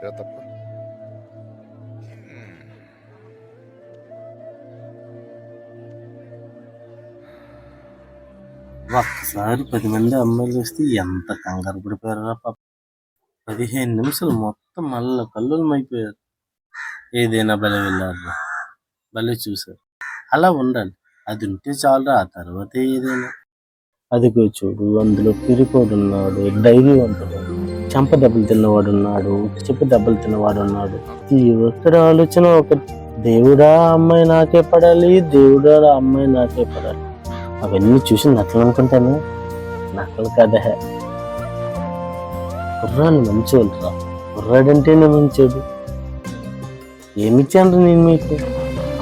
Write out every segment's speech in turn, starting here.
చెప్పా తప్ప ఒక్కసారి పది మంది అమ్మాయిలు వస్తే ఎంత కంగారు పడిపోయారా పాప. పదిహేను నిమిషాలు మొత్తం మళ్ళీ కల్లులమైపోయారు ఏదైనా భలే వెళ్ళారు భలే చూసారు. అలా ఉండాలి. అది ఉంటే చాలు ఆ తర్వాత ఏదైనా. అదిగో చూడు అందులో పిరికోడు ఉన్నాడు డైరీ ఉంటుంది చెంప దెబ్బలు తిన్నవాడు ఉన్నాడు చెప్పు దెబ్బలు తిన్నవాడు ఉన్నాడు ఈ ఒక్కడి ఆలోచన ఒకటి దేవుడా అమ్మాయి నాకే పడాలి దేవుడా ఆ అమ్మాయి నాకే పడాలి. అవన్నీ చూసి నకలు అనుకుంటాను. నకలు కదా కుర్రాలు మంచోళ్ళు రా. కుర్రాడంటేనే మంచోడు. ఏమిచ్చాను నేను మీకు?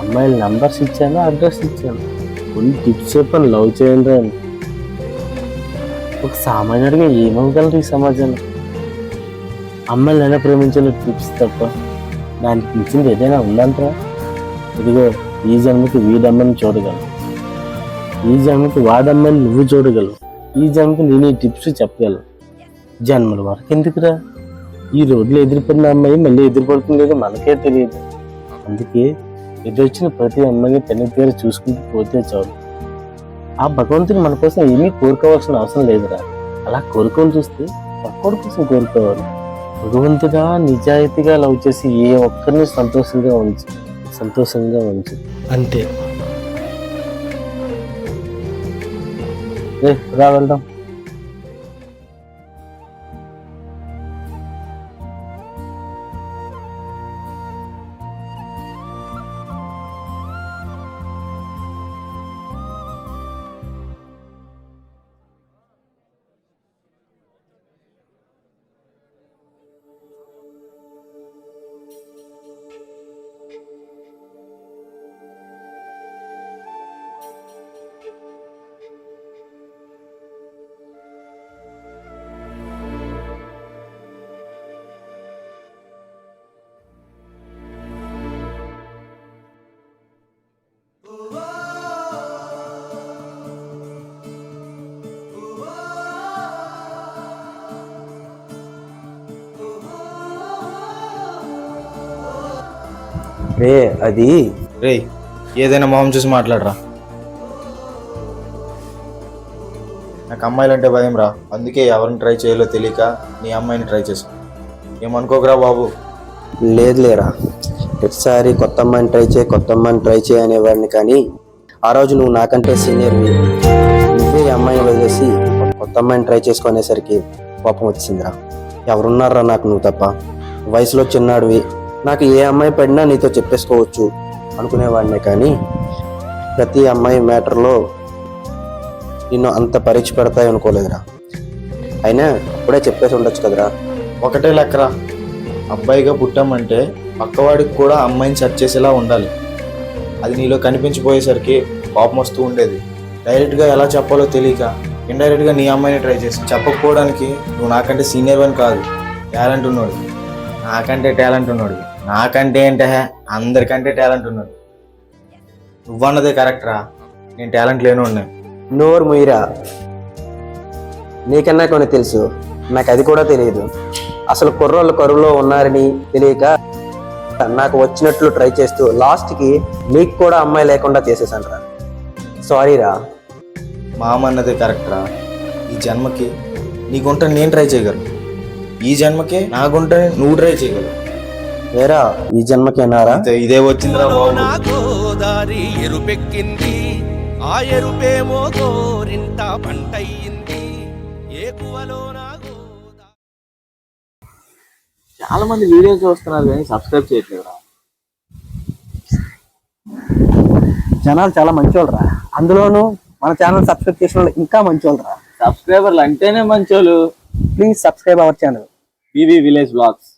అమ్మాయిల నంబర్స్ ఇచ్చాను అడ్రస్ ఇచ్చాను. కొన్ని టిప్స్ చెప్పాను లవ్ చేయండి అని. ఒక సామాన్యుడిగా ఏమవగలరు ఈ సమాజంలో? అమ్మాయిలు ఎలా ప్రేమించాలో టిప్స్ తప్ప దానికి మించింది ఏదైనా ఉందంటారా ఇదిగో ఈ జన్మకి వీడమ్మని చూడగలవు ఈ జన్మకి వాడమ్మని నువ్వు చూడగలవు ఈ జన్మకి నేను ఈ టిప్స్ చెప్పగలను. జన్మల వరకు ఎందుకురా? ఈ రోడ్లో ఎదిరిపడిన అమ్మాయి మళ్ళీ ఎదిరిపడుతుంది లేదో మనకే తెలియదు. అందుకే ఎదురొచ్చిన ప్రతి అమ్మాయిని తన పేరు చూసుకుంటూ పోతే చాలు. ఆ భగవంతుని మన కోసం ఏమీ కోరుకోవాల్సిన అవసరం లేదురా. అలా కోరుకొని చూస్తే పక్కోడి కోసం కోరుకోవాలి. భగవంతుడా నిజాయితీగా లవ్ చేసి ఏ ఒక్కరిని సంతోషంగా ఉంచు సంతోషంగా ఉంచు. అంతే. రా వెళ్దాం. రే అది. రే ఏదైనా మొహం చూసి మాట్లాడరా. నాకు అమ్మాయిలు అంటే భయం రా. అందుకే ఎవరిని ట్రై చేయాలో తెలియక నీ అమ్మాయిని ట్రై చేసాను ఏమనుకోకరా బాబు? లేదు లేరా. ప్రతిసారి కొత్త అమ్మాయిని ట్రై చేయి కొత్త అమ్మాయిని ట్రై చేయి అనేవాడిని కానీ ఆ రోజు నువ్వు నాకంటే సీనియర్వి నువ్వే అమ్మాయిని వదిలేసి కొత్త అమ్మాయిని ట్రై చేసుకునేసరికి కోపం వచ్చిందిరా ఎవరున్నారా నాకు నువ్వు తప్ప? వయసులో చిన్నాడివి. నాకు ఏ అమ్మాయి పడినా నీతో చెప్పేసుకోవచ్చు అనుకునేవాడినే కానీ ప్రతి అమ్మాయి మ్యాటర్లో నిన్ను అంత పరీక్ష పెడతాయి అనుకోలేదురా. అయినా అప్పుడే చెప్పేసి ఉండొచ్చు కదరా. ఒకటే లెక్కరా. అబ్బాయిగా పుట్టామంటే పక్కవాడికి కూడా అమ్మాయిని సెట్ చేసేలా ఉండాలి. అది నీలో కనిపించిపోయేసరికి కోపం వస్తూ ఉండేది. డైరెక్ట్గా ఎలా చెప్పాలో తెలియక ఇండైరెక్ట్గా నీ అమ్మాయిని ట్రై చేసి చెప్పకపోవడానికి నువ్వు నాకంటే సీనియర్ అని కాదు టాలెంట్ ఉన్నాడు నాకంటే టాలెంట్ ఉన్నాడు. నాకంటే ఏంటే అందరికంటే టాలెంట్ ఉన్నాడు. నువ్వన్నదే కరెక్ట్ రా. నేను టాలెంట్ లేను ఉన్నాయి నోరు ముయిరా నీకన్నా కొన్ని తెలుసు. నాకు అది కూడా తెలియదు. అసలు కుర్రోళ్ళు కరువులో ఉన్నారని తెలియక నాకు వచ్చినట్లు ట్రై చేస్తూ లాస్ట్కి నీకు కూడా అమ్మాయి లేకుండా చేసేసాను రా. సారీ రా. మామ అన్నదే కరెక్ట్ రా. ఈ జన్మకి నీకుంటే నేను ట్రై చేయగలను. ఈ జన్మకి నాకుంటే నువ్వు ట్రై చేయగలవు వేరా ఈ జన్మకి అన్నారా అంతే ఇదే వచ్చిందిరా బాబు. నా గోదారి ఎరుపెక్కింది ఆ ఎరుపేమో గోరింట పంటయ్యింది. ఏ కువలో నా గోదా చాలా మంది వీడియో చూస్తున్నారు కానీ సబ్స్క్రైబ్ చేయట్లేదురా. జనాలు చాలా మంచోళ్ళరా. అందులోనూ మన ఛానల్ సబ్స్క్రైబ్ చేసిన వాళ్ళు ఇంకా మంచోళ్ళరా. సబ్స్క్రైబర్లు అంటేనే మంచోళ్ళు. Please subscribe our channel BB village blogs